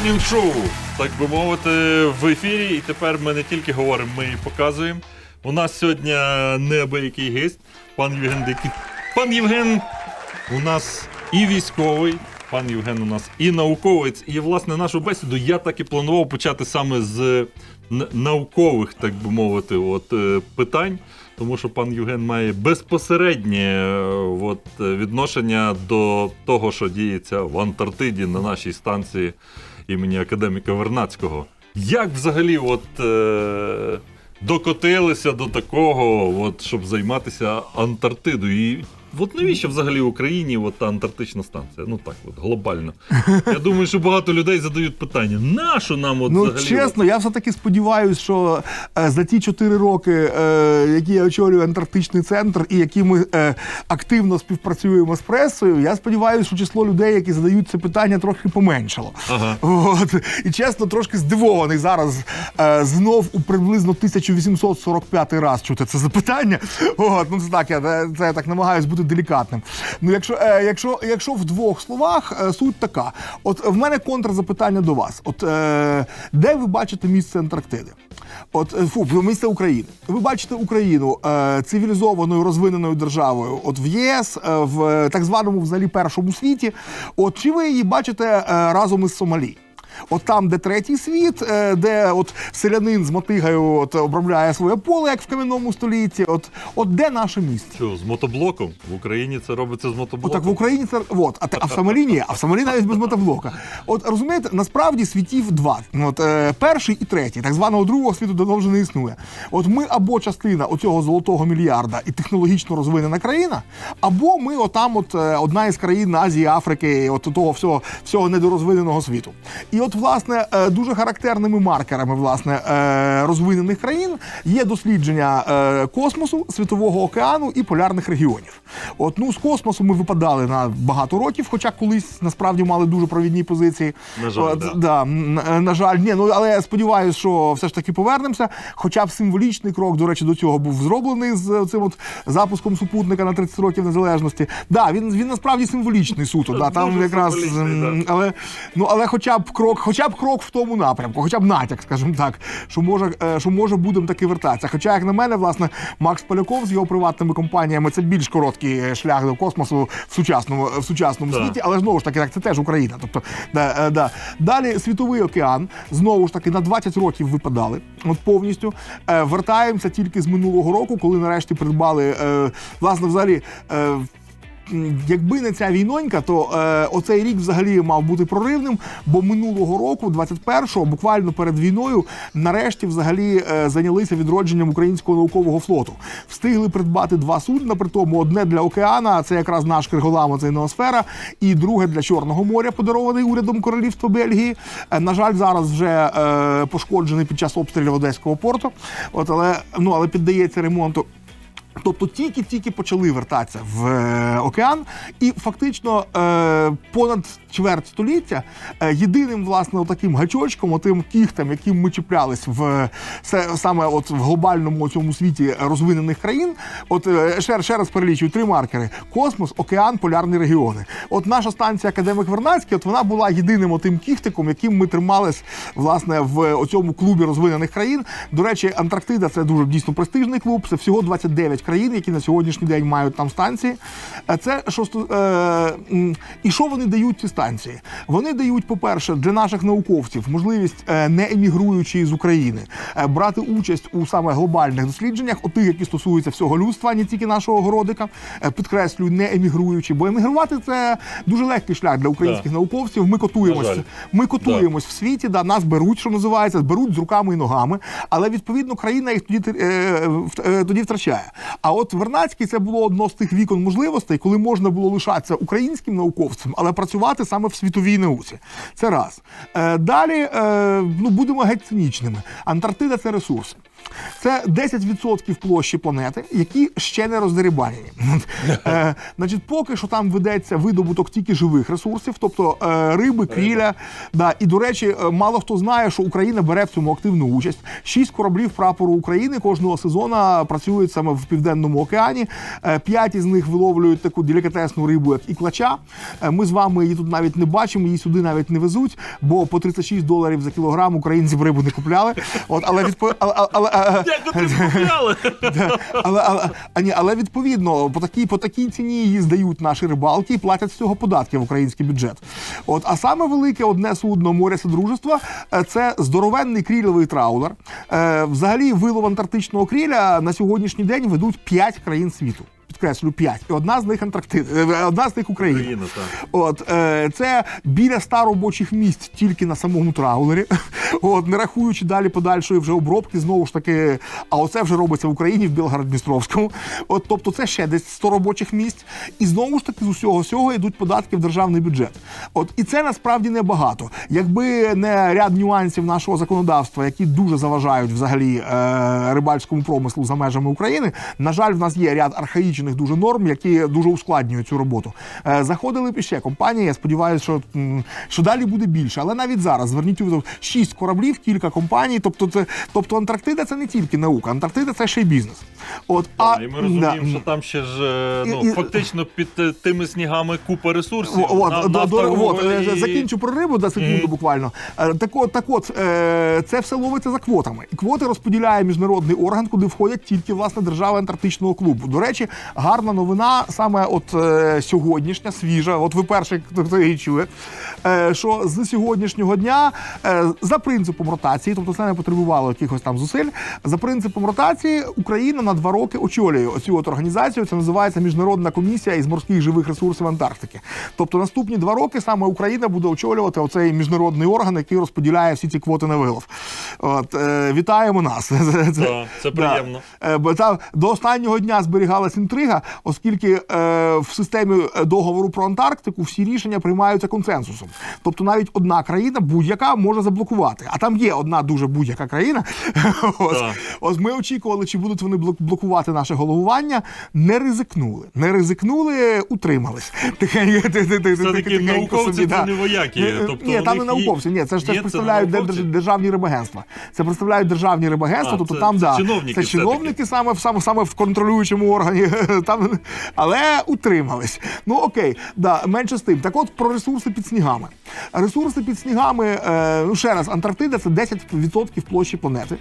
Морнінг шоу, так би мовити, в ефірі. І тепер ми не тільки говоримо, ми і показуємо. У нас сьогодні неабиякий гість, пан Євген Дикий. Пан Євген у нас і військовий, пан Євген у нас і науковець. І, власне, нашу бесіду я так і планував почати саме з наукових, так би мовити, от, е, питань. Тому що пан Євген має безпосереднє е, от, відношення до того, що діється в Антарктиді на нашій станції імені академіка Вернацького. Як взагалі от, е, докотилися до такого, от, щоб займатися Антарктидою? І от навіщо взагалі Україні от, та антарктична станція? Ну так, от, глобально. Я думаю, що багато людей задають питання: нащо нам от Ну, взагалі? чесно, я все-таки сподіваюся, що е, за ті чотири роки, е, які я очолюю антарктичний центр, і які ми е, активно співпрацюємо з пресою, я сподіваюся, що число людей, які задають це питання, трохи поменшало. Ага. От. І чесно, трошки здивований зараз е, знов у приблизно 1845 раз чути це запитання. От, ну це так, я це я так намагаюсь бути делікатним. Ну, якщо, е, якщо, якщо в двох словах, е, суть така: от в мене контрзапитання до вас: от е, де ви бачите місце Антарктиди? От е, фу, місце України. Ви бачите Україну е, цивілізованою розвиненою державою, от в ЄС, е, в е, так званому взагалі першому світі. От чи ви її бачите е, разом із Сомалі? От там, де третій світ, е, де от селянин з мотигою от, обробляє своє поле, як в кам'яному столітті. От, от де наше місце? Що, з мотоблоком? В Україні це робиться з мотоблоком. Отак в Україні це от, а, а в Сомалі ні, а в Сомалі навіть без мотоблока. От розумієте, насправді світів два. От е, перший і третій, так званого другого світу давно вже не існує. От ми або частина оцього золотого мільярда і технологічно розвинена країна, або ми отам, от е, одна із країн Азії, Африки, от того всього, всього недорозвиненого світу. І от, власне, е, дуже характерними маркерами власне е, розвинених країн є дослідження е, космосу, світового океану і полярних регіонів. От ну з космосу ми випадали на багато років, хоча колись насправді мали дуже провідні позиції. На жаль, От, да. да, м, на жаль, ні, ну але я сподіваюся, що все ж таки повернемося. Хоча б символічний крок, до речі, до цього був зроблений з цим от запуском супутника на 30 років незалежності. Да, він він насправді символічний суто. Да, там якраз але ну але хоча б крок, хоча б крок в тому напрямку, хоча б натяк, скажімо так, що може, е, що може будемо таки вертатися. Хоча, як на мене, власне, Макс Поляков з його приватними компаніями це більш короткий е, шлях до космосу в сучасному в сучасному Так. світі, але знову ж таки, так це теж Україна. Тобто, да, е, да. далі світовий океан знову ж таки на 20 років випадали. От повністю вертаємося тільки з минулого року, коли нарешті придбали власне взагалі. Якби не ця війнонька, то е, оцей рік взагалі мав бути проривним, бо минулого року, 21-го, буквально перед війною, нарешті взагалі е, зайнялися відродженням українського наукового флоту. Встигли придбати два судна, при тому одне для океана, це якраз наш Криголам, це Неосфера, і друге для Чорного моря, подарований урядом Королівства Бельгії. Е, на жаль, зараз вже е, пошкоджений під час обстрілів Одеського порту. От, але, ну, але піддається ремонту. Тобто тільки-тільки почали вертатися в е, океан, і фактично е, понад чверть століття е, єдиним власне таким гачочком, отим кіхтем, яким ми чіплялись в се- саме от в глобальному цьому світі розвинених країн. От е, ще, ще раз перелічую три маркери: космос, океан, полярні регіони. От наша станція Академик Вернадський, от вона була єдиним отим кіхтиком, яким ми тримались власне в оцьому клубі розвинених країн. До речі, Антарктида це дуже дійсно престижний клуб. Це всього 29 країн, які на сьогоднішній день мають там станції. Е, Це що е, і що вони дають ці станції? Вони дають, по-перше, для наших науковців можливість, е, не емігруючи з України, брати участь у саме глобальних дослідженнях, отих, які стосуються всього людства, не тільки нашого городика. Підкреслюю, не емігруючи, бо емігрувати це дуже легкий шлях для українських Да. науковців. Ми котуємось. Ми котуємось в світі, да, нас беруть, що називається, беруть з руками і ногами, але відповідно країна їх тоді, е, е, тоді втрачає. А от Вернацький це було одно з тих вікон можливостей, коли можна було лишатися українським науковцем, але працювати саме в світовій науці. Це раз. Е, далі е, ну, будемо геть цинічними. Антарктида це ресурс. Це 10% площі планети, які ще не роздерибанені. Е, Значить, поки що там ведеться видобуток тільки живих ресурсів, тобто е, риби, кріля. Да. І, до речі, е, мало хто знає, що Україна бере в цьому активну участь. Шість кораблів прапору України кожного сезону працюють саме в Південному океані. Е, П'ять із них виловлюють таку делікатесну рибу, як іклача. Е, Ми з вами її тут навіть не бачимо, її сюди навіть не везуть, бо по 36 доларів за кілограм українці б рибу не купляли. От, але відпо... але, але, але, купляли? Да, але, але, але відповідно по такій, по такій ціні її здають наші рибалки і платять з цього податки в український бюджет. От, а саме велике одне судно моря Содружества е, це здоровенний крільовий траулер. Е, Взагалі, вилов антарктичного кріля на сьогоднішній день ведуть 5 країн світу. Підкреслю 5. І одна з них Антарктида, е, одна з них Україна. Україна, так. От е, це біля ста робочих місць тільки на самому траулері. От, не рахуючи далі подальшої вже обробки, знову ж таки, а оце вже робиться в Україні в Білгород-Дністровському. От, тобто, це ще десь 100 робочих місць. І знову ж таки з усього цього йдуть податки в державний бюджет. От і це насправді небагато. Якби не ряд нюансів нашого законодавства, які дуже заважають взагалі е, рибальському промислу за межами України. На жаль, в нас є ряд архаїчних дуже норм, які дуже ускладнюють цю роботу. Е, заходили б іще компанії. Я сподіваюся, що, що далі буде більше. Але навіть зараз зверніть увагу, шість кораблів, кілька компаній. Тобто, це тобто Антарктида це не тільки наука, Антарктида це ще й бізнес. От А, і ми розуміємо, да, що там ще ж е, ну, І- фактично під е, тими снігами купа ресурсів. От, На- до, до, от, і- закінчу про рибу за секунду буквально. Е, Так от, так от це все ловиться за квотами. І квоти розподіляє міжнародний орган, куди входять тільки власне держави Антарктичного клубу. До речі, гарна новина саме от е, сьогоднішня, свіжа. От ви перший, хто її чує. е, Що з сьогоднішнього дня е, за принципом ротації, тобто це не потребувало якихось там зусиль. За принципом ротації Україна на два роки очолює оцю от організацію. Це називається Міжнародна комісія із морських живих ресурсів Антарктики. Тобто наступні два роки саме Україна буде очолювати оцей міжнародний орган, який розподіляє всі ці квоти на вилов. От е, вітаємо нас. Це, Да, це приємно. Е, Бо там до останнього дня зберігалась інтрига, оскільки е, в системі е, договору про Антарктику всі рішення приймаються консенсусом. Тобто навіть одна країна будь-яка може заблокувати. А там є одна дуже будь-яка країна. Ось, ось ми очікували, чи будуть вони блокувати наше головування. Не ризикнули. Не ризикнули, утримались. Все-таки науковці це не вояки, Ні, тобто ні там не науковці. Ні, це ж це представляють державні рибагентства. Це представляють державні рибагентства. Тобто там да, чиновники це чиновники саме в саме, саме в контролюючому органі. Там, але утримались. Ну окей, да, менше з тим. Так от про ресурси під снігами. Ресурси під снігами, е, ну ще раз, Антарктида це 10% площі планети,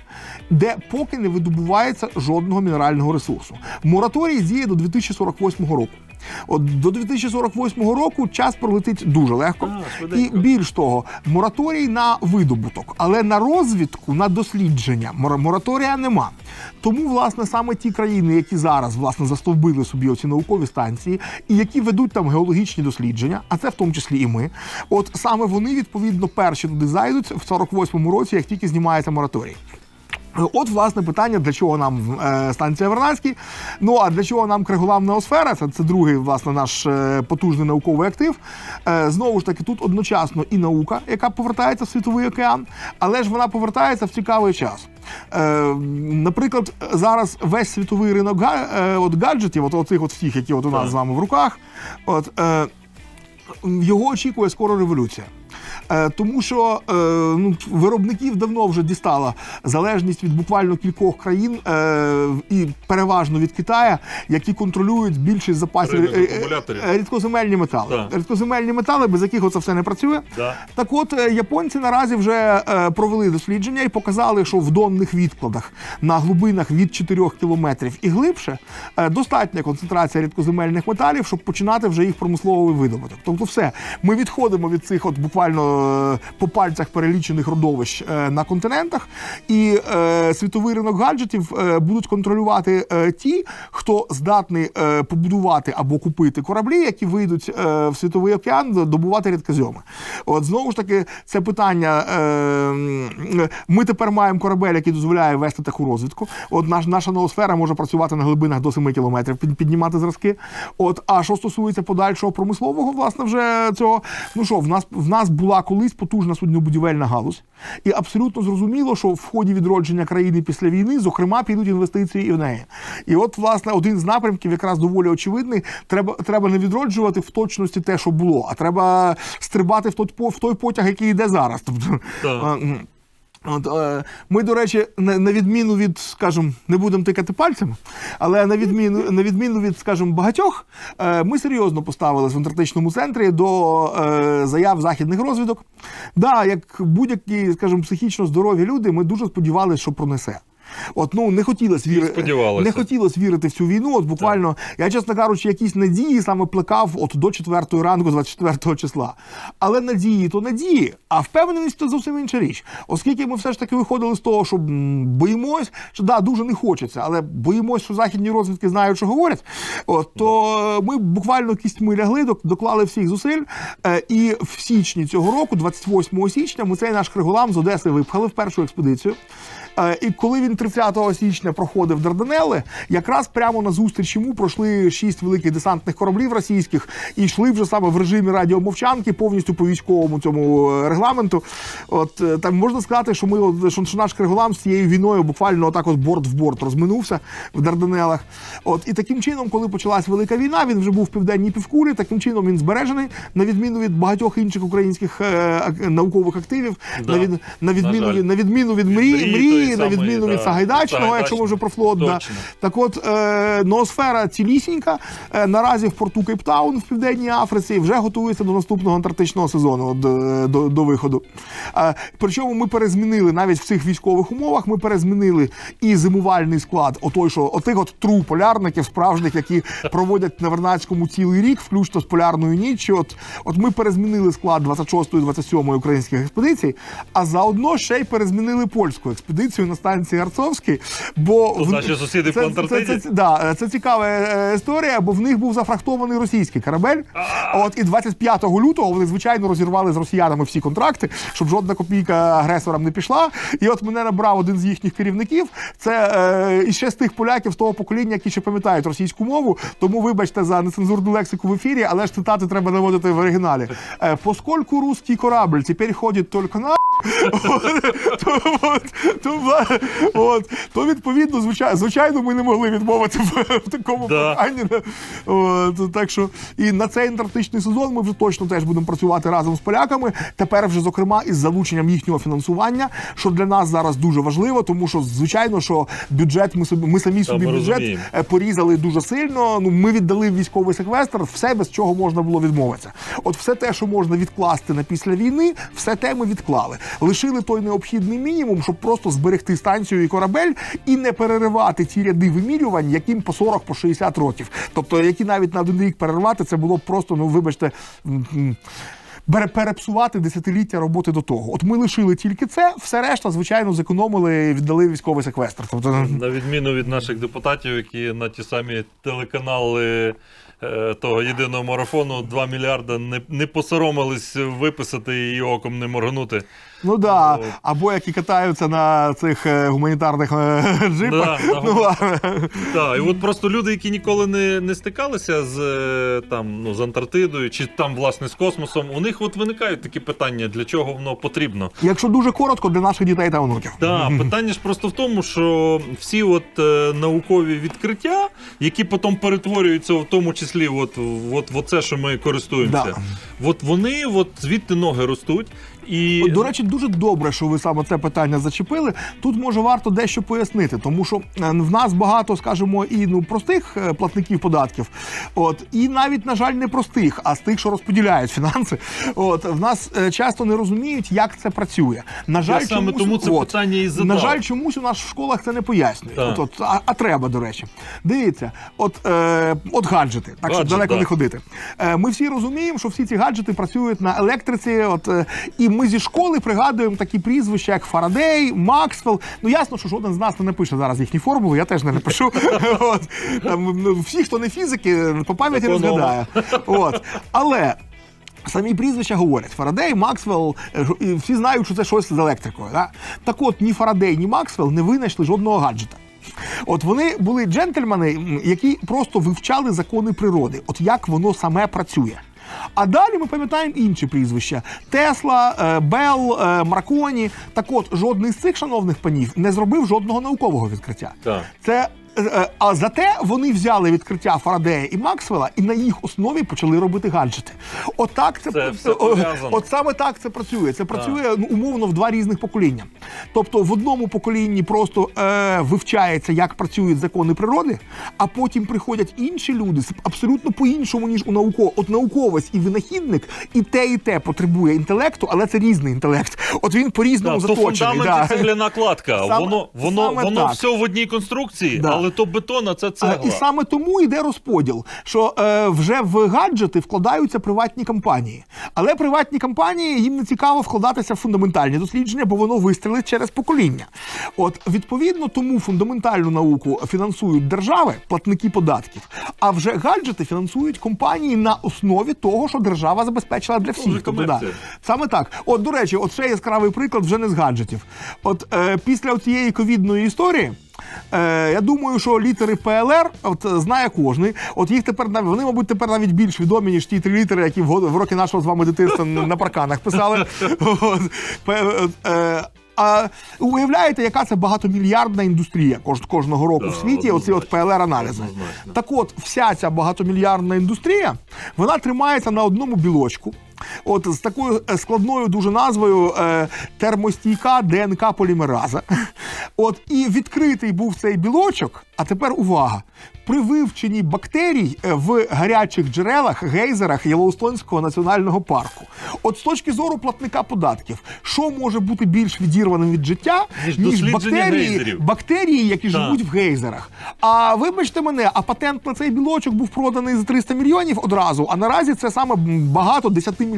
де поки не видобувається жодного мінерального ресурсу. Мораторій діє до 2048 року. От до 2048 року час пролетить дуже легко. А, і більш того, мораторій на видобуток, але на розвідку, на дослідження мораторія нема. Тому, власне, саме ті країни, які зараз власне застовбили собі оці наукові станції, і які ведуть там геологічні дослідження, а це в тому числі і ми. От саме вони відповідно перші туди зайдуть в 48-му році, як тільки знімається мораторій. От, власне, питання, для чого нам е, станція Вернадський. Ну а для чого нам криголамна осфера? Це, це другий, власне, наш е, потужний науковий актив. Е, знову ж таки, тут одночасно і наука, яка повертається в світовий океан, але ж вона повертається в цікавий час. Е, наприклад, зараз весь світовий ринок га- е, от гаджетів, от оцих от всіх, які от у нас Так. з вами в руках, от, е, його очікує скоро революція. Е, Тому що е, ну, виробників давно вже дістала залежність від буквально кількох країн е, і переважно від Китаю, які контролюють більшість запасів рідкоземельні метали. Так. Рідкоземельні метали, без яких оце все не працює. Да. Так от японці наразі вже провели дослідження і показали, що в донних відкладах на глибинах від 4 кілометрів і глибше достатня концентрація рідкоземельних металів, щоб починати вже їх промисловий видобуток. Тобто, все, ми відходимо від цих от буквально по пальцях перелічених родовищ е, на континентах, і е, світовий ринок гаджетів е, будуть контролювати е, ті, хто здатний е, побудувати або купити кораблі, які вийдуть е, в світовий океан добувати рідкозьоми. От знову ж таки, це питання. Е, ми тепер маємо корабель, який дозволяє вести таку розвідку. От наш, наша ноосфера може працювати на глибинах до 7 кілометрів, піднімати зразки. От, а що стосується подальшого промислового, власне, вже цього, ну що, в нас в нас була колись потужна суднобудівельна галузь, і абсолютно зрозуміло, що в ході відродження країни після війни, зокрема, підуть інвестиції і в неї. І от, власне, один з напрямків, якраз доволі очевидний, треба, треба не відроджувати в точності те, що було, а треба стрибати в той, в той потяг, який йде зараз. Тобто, От, е, ми, до речі, на, на відміну від, скажімо, не будемо тикати пальцями, але на відміну, на відміну від, скажімо, багатьох, е, ми серйозно поставилися в антарктичному центрі до е, заяв західних розвідок. Да, як будь-які, скажімо, психічно здорові люди, ми дуже сподівалися, що пронесе. От ну не хотілося вірити, не хотілося вірити в цю війну. От буквально я, чесно кажучи, якісь надії саме плекав от до 4 ранку, 24 числа. Але надії то надії, а впевненість то зовсім інша річ. Оскільки ми все ж таки виходили з того, що боїмось, що да, дуже не хочеться, але боїмось, що західні розвідки знають, що говорять. От то ми буквально кістьми лягли, док- доклали всіх зусиль. е, І в січні цього року, 28 січня, ми цей наш Криголам з Одеси випхали в першу експедицію. Е, І коли він 30 січня проходив Дарданели, якраз прямо на зустріч йому пройшли шість великих десантних кораблів російських і йшли вже саме в режимі радіомовчанки, повністю по військовому цьому е, регламенту. От е, там можна сказати, що ми що, наш Криголам з цією війною буквально отак от борт в борт розминувся в Дарданелах. От і таким чином, коли почалась велика війна, він вже був в південній півкулі. Таким чином він збережений, на відміну від багатьох інших українських е, наукових активів, Да. на, від, на відміну від на відміну від мрії, Мрії тої на відміну від Сагайдачного, якщо ми вже про флот. Да. Так от е, ноосфера цілісінька е, наразі в порту Кейптаун в Південній Африці і вже готується до наступного антарктичного сезону до, до, до виходу. Е, причому ми перезмінили навіть в цих військових умовах. Ми перезмінили і зимувальний склад, отой, що отих от тру полярників справжніх, які проводять на Вернадському цілий рік, включно з полярною ніччю. От, от ми перезмінили склад 26-ї, 27-ї українських експедицій, а заодно ще й перезмінили польську експедицію на станції Арцовській. Бо Тут в- наші сусіди це, по Антарктиді? Це, це, да, це цікава е, історія, бо в них був зафрахтований російський корабель. От і 25 лютого вони звичайно розірвали з росіянами всі контракти, щоб жодна копійка агресорам не пішла. І от мене набрав один з їхніх керівників. Це е, і ще з тих поляків з того покоління, які ще пам'ятають російську мову. Тому вибачте за нецензурну лексику в ефірі, але ж цитати треба наводити в оригіналі. Е, Поскольку русський корабль тепер ходить тільки на то, відповідно, звичайно, ми не могли відмовити в, такому. От, так що і на цей антарктичний сезон ми вже точно теж будемо працювати разом з поляками. Тепер вже зокрема із залученням їхнього фінансування, що для нас зараз дуже важливо, тому що звичайно, що бюджет ми собі ми самі собі бюджет е, порізали дуже сильно. Ну ми віддали військовий секвестр, все без чого можна було відмовитися. От все те, що можна відкласти на після війни, все те ми відклали. Лишили той необхідний мінімум, щоб просто зберегти станцію і корабель і не переривати ті ряди вимірювань, яким по 40 по 60 років. Тобто, які навіть на один рік перервати, це було б просто, ну вибачте. Перепсувати десятиліття роботи до того. От ми лишили тільки це, все решта, звичайно, зекономили і віддали військовий секвестр. Тобто, На відміну від наших депутатів, які на ті самі телеканали е, того єдиного марафону 2 мільярда не, не посоромились виписати і оком не моргнути. Ну да, або які катаються на цих е, гуманітарних е, джипах. Да, ну, ладно. Так, і от просто люди, які ніколи не, не стикалися з е, там ну з Антарктидою чи там власне з космосом, у них от виникають такі питання, для чого воно потрібно. Якщо дуже коротко, для наших дітей та онуків. Так, питання ж просто в тому, що всі от е, наукові відкриття, які потім перетворюються, в тому числі, от, от, в оце, що ми користуємося, Да. от вони от звідти ноги ростуть. І От, До речі, дуже добре, що ви саме це питання зачепили. Тут може варто дещо пояснити, тому що е, в нас багато, скажімо, і ну простих е, платників податків, от і навіть на жаль не простих, а з тих, що розподіляють фінанси. От в нас е, часто не розуміють, як це працює. На жаль, саме тому це от, питання і задав. на жаль, чомусь у нас в школах це не пояснюють. От, от, а, а треба, до речі. Дивіться, от, е, от гаджети, так щоб Гаджет, далеко да. не ходити. Е, ми всі розуміємо, що всі ці гаджети працюють на електриці. От, е, і ми зі школи пригадуємо такі прізвища, як Фарадей, Максвелл. Ну ясно, що жоден з нас не напише зараз їхні формули, я теж не напишу. От, там, ну, всі, хто не фізики, по пам'яті не згадає. От. Але. Самі прізвища говорять Фарадей, Максвелл, е, і всі знають, що це щось з електрикою. Да? Так от ні Фарадей, ні Максвелл не винайшли жодного гаджета. От вони були джентльмени, які просто вивчали закони природи, от як воно саме працює. А далі ми пам'ятаємо інші прізвища: Тесла, е, Белл, е, Марконі. Так от, жодний з цих шановних панів не зробив жодного наукового відкриття. Так. Це а зате вони взяли відкриття Фарадея і Максвелла і на їх основі почали робити гаджети. Отак це, Це все о, от саме так це працює. Це працює ну, умовно в два різних покоління. Тобто в одному поколінні просто е, вивчається, як працюють закони природи, а потім приходять інші люди абсолютно по-іншому, ніж у науко. От науковець і винахідник, і те, і те потребує інтелекту, але це різний інтелект. От він по-різному Да, то заточений. фундамент да. і цегляна. Саме- воно воно, воно так. все в одній конструкції, Да. Але то бетон, а це цегла. І саме тому йде розподіл, що е, вже в гаджети вкладаються приватні компанії. Але приватні компанії їм не цікаво вкладатися в фундаментальні дослідження, бо воно вистрілить через покоління. От відповідно тому фундаментальну науку фінансують держави, платники податків. А вже гаджети фінансують компанії на основі того, що держава забезпечила для всіх. Тобто, да. Саме так. От, до речі, от ще яскравий приклад вже не з гаджетів. От е, після цієї ковідної історії. Е, я думаю, що літери ПЛР от е, знає кожний. От їх тепер вони, мабуть, тепер навіть більш відомі, ніж ті три літери, які в, роки нашого з вами дитинства на на парканах писали. Е, е, а уявляєте, яка це багатомільярдна індустрія кож- кожного року в світі? Оці от ПЛР аналізи. Так от, вся ця багатомільярдна індустрія, вона тримається на одному білочку. От з такою е, складною дуже назвою е, термостійка ДНК полімераза. От і відкритий був цей білочок. А тепер увага! При вивченні бактерій е, в гарячих джерелах, гейзерах Єлоустонського національного парку. От з точки зору платника податків, що може бути більш відірваним від життя, Ніж ніж бактерії, гейзерів. бактерії, які Так. живуть в гейзерах. А вибачте мене, а патент на цей білочок був проданий за 300 мільйонів одразу. А наразі це саме багато 10-мільярдна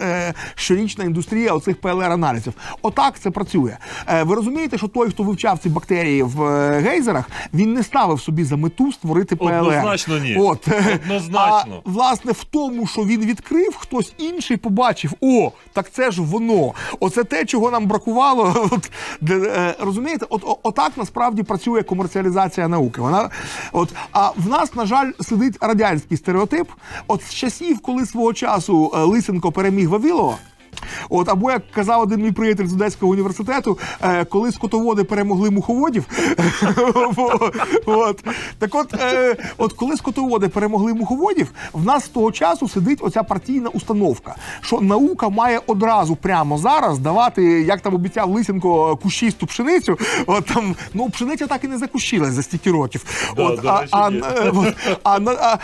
е, щорічна індустрія оцих ПЛР-аналізів. Отак це працює. Е, ви розумієте, що той, хто вивчав ці бактерії в е, гейзерах, він не ставив собі за мету створити ПЛР. Однозначно ні. От Однозначно. А, власне в тому, що він відкрив, хтось інший побачив: о, так це ж воно. Оце те, чого нам бракувало. От, розумієте, от о- отак насправді працює комерціалізація науки. Вона от а в нас, на жаль, сидить радянський стереотип. От з часів, коли свого часу Лисенко переміг Вавілова. От, або як казав один мій приятель з Одеського університету, е, коли скотоводи перемогли муховодів. от. Так от, е, от коли скотоводи перемогли муховодів, в нас з того часу сидить оця партійна установка, що наука має одразу прямо зараз давати, як там обіцяв Лисенко, кущисту пшеницю. От там, ну, пшениця так і не закущилась за стільки років. От, а, а, ні. Е, от, а, на-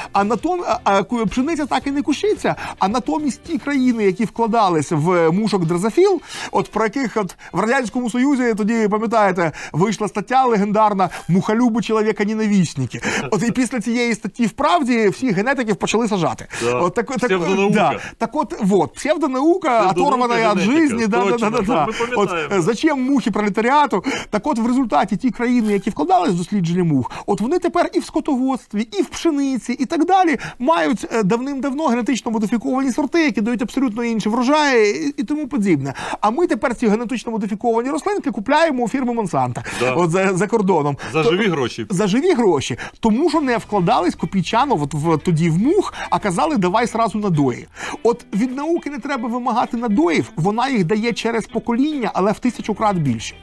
а, пшениця так і не кушиться. А натомість ті країни, які вкладалися в мушок дрозофіл, от про яких от в радянському союзі тоді пам'ятаєте, вийшла стаття легендарна Мухолюби чоловіка ненавісники. От і після цієї статті вправді всіх генетиків почали сажати. Да. От так, так, да. так от вот псевдонаука, оторвана від житті. Да, да, да, да, да. От, е, Зачем мухи пролетаріату? Так от в результаті ті країни, які вкладались в дослідження мух, от вони тепер і в скотоводстві, і в пшениці, і так далі мають е, давним-давно генетично модифіковані сорти, які дають абсолютно інші врожаї і, і тому подібне. А ми тепер ці генетично модифіковані рослинки купляємо у фірми Монсанта Да. от за, за кордоном. За То- живі гроші. за живі гроші, тому що не вкладались копійчано от в тоді в мух, а казали, давай сразу надої. От від науки не треба вимагати надоїв, вона їх дає через покоління, але в тисячу крат більше.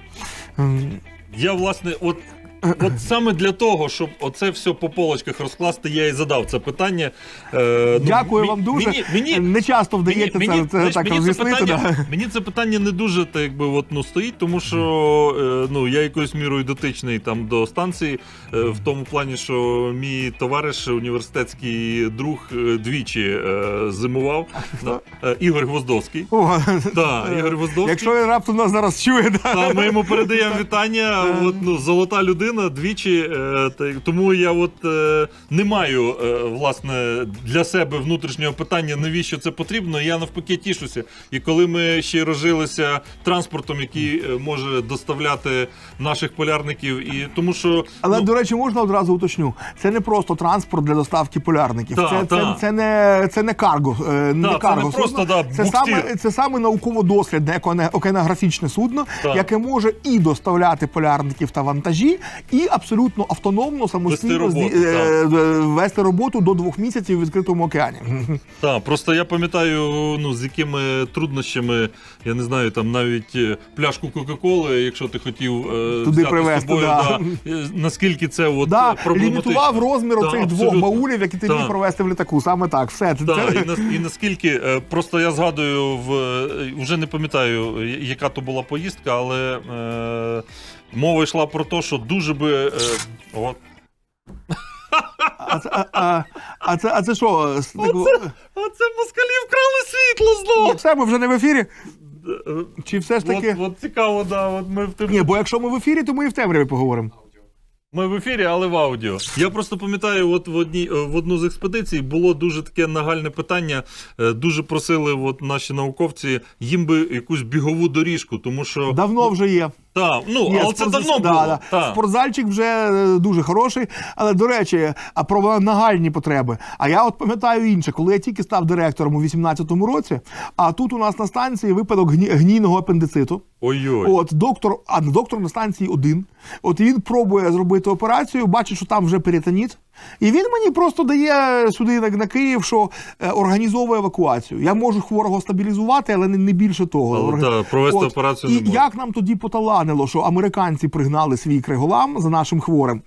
Я, власне, от. От саме для того, щоб оце все по полочках розкласти, я і задав це питання. Е, ну, Дякую мі- вам дуже. Мені, мені, не часто вдається мені, це, мені, це знаєш, так мені це роз'яснити. питання, Да. мені це питання не дуже так, якби, от, ну, стоїть, тому що е, ну, я якоюсь мірою дотичний там, до станції, е, в тому плані, що мій товариш, університетський друг, е, двічі е, зимував. Да. Е, Ігор Гвоздовський. О, Так, Ігор Гвоздовський. Якщо він раптом нас зараз чує, да. Та ми йому передаємо вітання. От, ну, золота людина двічі. Е, тому я от е, не маю е, власне для себе внутрішнього питання, навіщо це потрібно. Я навпаки тішуся. І коли ми ще рожилися транспортом, який може доставляти наших полярників, і тому що Але, ну, до речі, можна одразу уточню. Це не просто транспорт для доставки полярників. Та, це, та. Це, це, не, це не карго. Не Та, це не просто, судно. да, це, саме, це саме науково-дослідне океанографічне судно, яке може і доставляти полярників та вантажі, і абсолютно автономно, самостійно роботу, е, е, вести роботу до двох місяців в відкритому океані. Так, просто я пам'ятаю, ну з якими труднощами, я не знаю, там навіть е, пляшку Кока-Коли, якщо ти хотів е, Туди взяти привезти, з собою, да. е, наскільки це от Да, лімітував розмір Да, двох баулів, які ти Да. міг провести в літаку. Саме так, все. Так, це- і, нас- і наскільки просто я згадую в вже не пам'ятаю, яка то була поїздка, але е, мова йшла про те, що дуже би. Е, от, А це, а, а, а це, а це що? з таку- а це москалі вкрали світло знову! Все, ми вже не в ефірі? Е, Чи все ж таки. От, от цікаво, да, от ми в тим Ні, бо якщо ми в ефірі, то ми і в темряві поговоримо. Ми в ефірі, але в аудіо. Я просто пам'ятаю, от в одній в одну з експедицій було дуже таке нагальне питання. Е, Дуже просили от наші науковці їм би якусь бігову доріжку, тому що Давно вже є. Та, ну Ні, але це спортзал- давно да, було. да. Та. Спортзальчик вже е, дуже хороший. Але до речі, а про нагальні потреби. А я от пам'ятаю інше, коли я тільки став директором у 18-му році, а тут у нас на станції випадок гні- гнійного апендициту. Ой-ой. От доктор, а доктор на станції один. От він пробує зробити операцію, бачить, що там вже перитоніт. І він мені просто дає сюди на, на Київ, що е, організовує евакуацію. Я можу хворого стабілізувати, але не, не більше того. Але, та, провести операцію І не як нам тоді поталанило, що американці пригнали свій криголам за нашим хворим.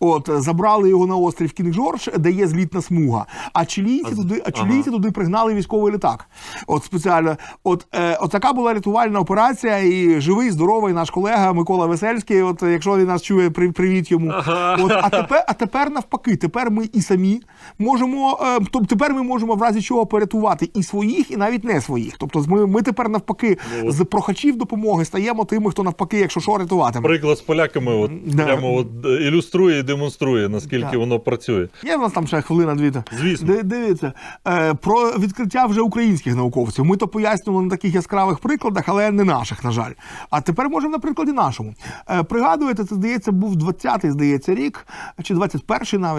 От забрали його на острів Кінг-Джордж, де є злітна смуга. А чилійці А туди, а ага. туди пригнали військовий літак. От спеціально, от, е, от така була рятувальна операція, і живий, здоровий наш колега Микола Весельський. От якщо він нас чує, при- привіт йому. Ага. От, а тепер, а тепер навпаки, тепер ми і самі можемо, тобто тепер ми можемо в разі чого порятувати і своїх, і навіть не своїх. Тобто ми, ми тепер навпаки Ну, з прохачів допомоги стаємо тими, хто навпаки, якщо що, рятуватиме. Приклад з поляками от, Да. прямо от, е, ілюструє і демонструє, наскільки Да. воно працює. Є в нас там ще хвилина дві. Звісно. Ди- Дивіться, е, про відкриття вже українських науковців. Ми то пояснювали на таких яскравих прикладах, але не наших, на жаль. А тепер можемо на прикладі нашому. Пригадуєте, це здається, був 20-й, здається, рік, чи 21-й навіть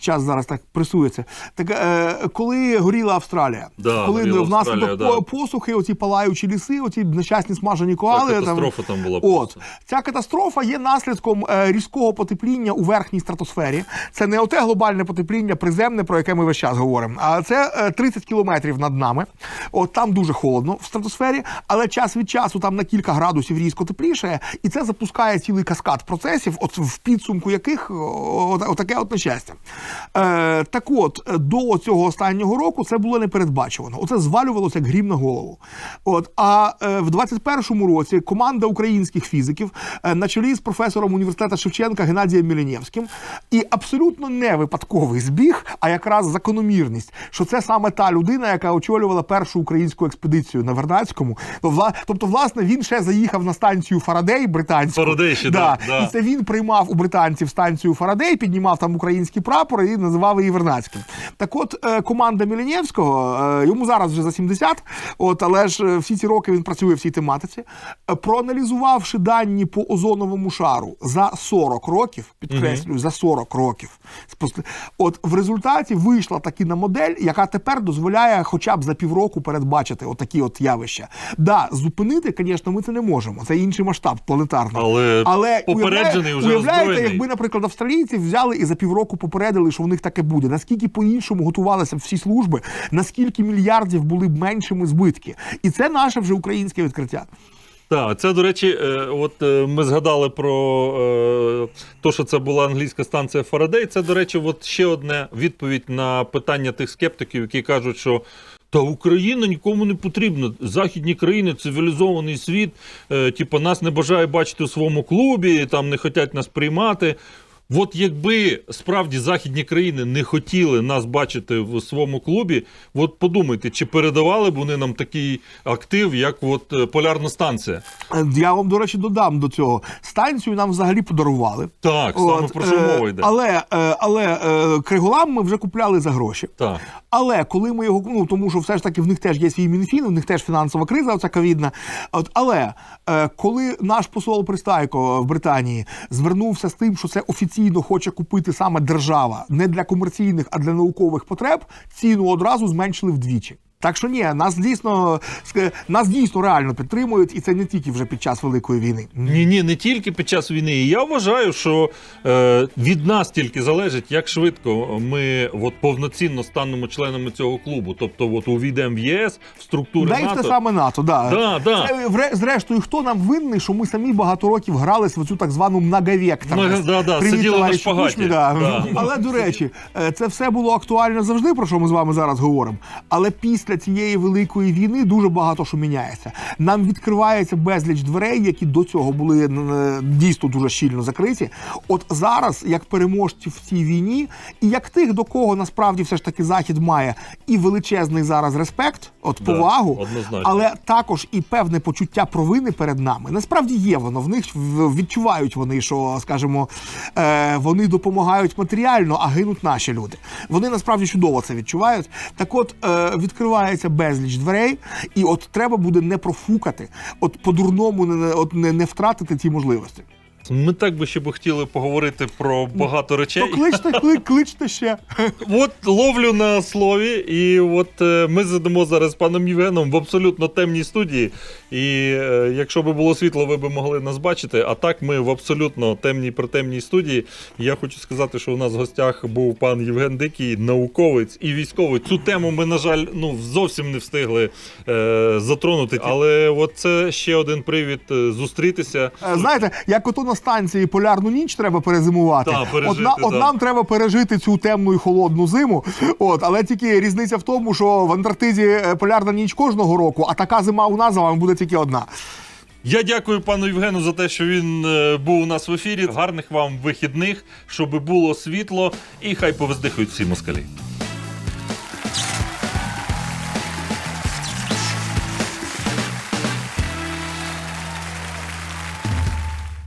час зараз так пресується. Так е, коли горіла Австралія, Да, коли горіла внаслідок Австралія, да. посухи, оці палаючі ліси, оці нещасні смажені коали. катастрофа там була От просто. Ця катастрофа є наслідком е, різкого потепління у верхній стратосфері. Це не оте глобальне потепління приземне, про яке ми весь час говоримо. А це е, 30 кілометрів над нами. От там дуже холодно в стратосфері, але час від часу там на кілька градусів різко тепліше, і це запускає цілий каскад процесів, от в підсумку яких о, от- отаке от нещастя. Е, так от, до цього останнього року це було непередбачувано. Оце звалювалося як грім на голову. От, а е, в 21-му році команда українських фізиків е, на чолі з професором університету Шевченка Геннадієм Мілінєвським і абсолютно не випадковий збіг, а якраз закономірність, що це саме та людина, яка очолювала першу українську експедицію на Вернадському. Тобто, власне, він ще заїхав на станцію Фарадей британську. Фарадей ще, да, да. І це він приймав у британців станцію Фарадей, піднімав там український прапор і називав її Вернадським. Так от е, команда Мілінєвського, е, йому зараз вже за 70, от, але ж е, всі ці роки він працює в цій тематиці. Проаналізувавши дані по озоновому шару за 40 років, підкреслюю, за 40 років. От в результаті вийшла таки на модель, яка тепер дозволяє хоча б за півроку передбачити отакі от явища. Да, зупинити, звісно, ми це не можемо. Це інший масштаб планетарний. Але Але попереджений, уявляє- вже уявляєте, озброєний. якби, наприклад, австралійці взяли і за півроку попередили, що в них таке буде. Наскільки по-іншому готувалися всі служби, наскільки мільярдів були б меншими збитки. І це наше вже українське відкриття. Так, це, до речі, е, от е, ми згадали про те, що це була англійська станція Фарадей. Це, до речі, от ще одне відповідь на питання тих скептиків, які кажуть, що. Та Україна нікому не потрібна. Західні країни, цивілізований світ, е, типу, нас не бажає бачити у своєму клубі, там не хочуть нас приймати. От якби справді західні країни не хотіли нас бачити в своєму клубі, от подумайте, чи передавали б вони нам такий актив, як от е, полярна станція? Е, Я вам, до речі, додам до цього. Станцію нам взагалі подарували. Так, саме От, про що е, мова йде. Але, е, але е, Криголам ми вже купляли за гроші. Так. Але коли ми його, ну тому що все ж таки в них теж є свій мінфін, у них теж фінансова криза, оця ковідна. От, але е, коли наш посол Пристайко в Британії звернувся з тим, що це офіційно хоче купити саме держава, не для комерційних, а для наукових потреб, ціну одразу зменшили вдвічі. Так що ні, нас дійсно нас дійсно реально підтримують, і це не тільки вже під час великої війни. Ні, ні, не тільки під час війни. І я вважаю, що е, від нас тільки залежить, як швидко ми от, повноцінно станемо членами цього клубу. Тобто, от, увійдемо в ЄС, в структури Да і НАТО. те саме НАТО, да. Да, да. Це, зрештою, хто нам винний, що ми самі багато років гралися в цю так звану многовекторність. Да, да, Привіт, сиділи на шпагаті. Кучмі, да. Да. Але до речі, е, це все було актуально завжди, про що ми з вами зараз говоримо. Але після цієї великої війни дуже багато що міняється. Нам відкривається безліч дверей, які до цього були е, дійсно дуже щільно закриті. От зараз, як переможці в цій війні, і як тих, до кого насправді все ж таки захід має і величезний зараз респект, от Да, повагу, однозначно. але також і певне почуття провини перед нами. Насправді є воно в них відчувають вони, що скажімо, е, вони допомагають матеріально, а гинуть наші люди. Вони насправді чудово це відчувають. Так, от е, відкривається безліч дверей, і от треба буде не профукати, от по-дурному не, от не, не втратити ті можливості. Ми так би ще б хотіли поговорити про багато речей. То кличте, кли, кличте ще. От ловлю на слові, і от е, ми сидимо зараз з паном Євгеном в абсолютно темній студії. І е, якщо би було світло, ви б могли нас бачити. А так ми в абсолютно темній притемній студії. Я хочу сказати, що у нас в гостях був пан Євген Дикий, науковець і військовий. Цю тему ми, на жаль, ну зовсім не встигли е, затронути. Але от це ще один привід е, зустрітися. Знаєте, як ото на станції полярну ніч треба перезимувати. Так, пережити, от, на- от нам треба пережити цю темну і холодну зиму. От, але тільки різниця в тому, що в Антарктиді е, полярна ніч кожного року, а така зима у нас з вами буде тільки одна. Я дякую пану Євгену за те, що він е, був у нас в ефірі. Гарних вам вихідних, щоб було світло, і хай повездихають всі москалі.